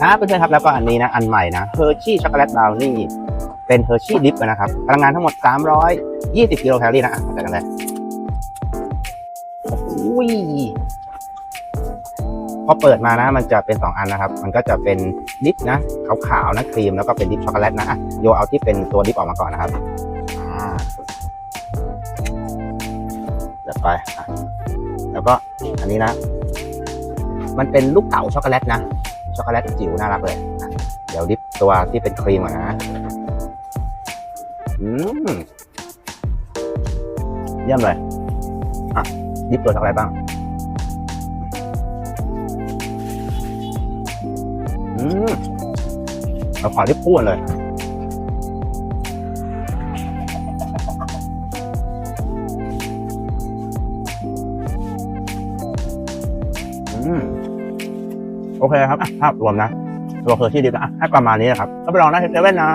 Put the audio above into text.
ครับเพื่อนๆครับแล้วก็อันนี้นะอันใหม่นะเฮอร์ชี่ช็อกโกแลตบราวนี่เป็นเฮอร์ชี่ดิฟนะครับพลังงานทั้งหมด 320 กิโลแคลอรี่นะอะมาจากกันเลยโอ้ยพอเปิดมานะ มันจะเป็น 2 อันนะครับ มันก็จะเป็นดิฟนะขาวๆนะครีมแล้วก็เป็นดิฟช็อกโกแลตนะอะโยเอาที่เป็นตัวดิฟออกมาก่อนนะครับอ่าเดี๋ยวไปแล้วก็อันนี้นะ มันเป็นลูกเต๋าช็อกโกแลตนะ ช็อกโกแลตจิ๋วน่ารักเลยเดี๋ยวดิฟตัวที่เป็นครีมก่อนนะอืมเยี่ยมเลยอะดิฟตัวช็อกโกแลตบ้างอืมเราขอดิฟพูดเลยอืม โอเคครับภาพรวมนะตัวเคอร์ชี่ดิฟนะให้ประมาณนี้นะครับก็ไปลองได้เซเว่นนะ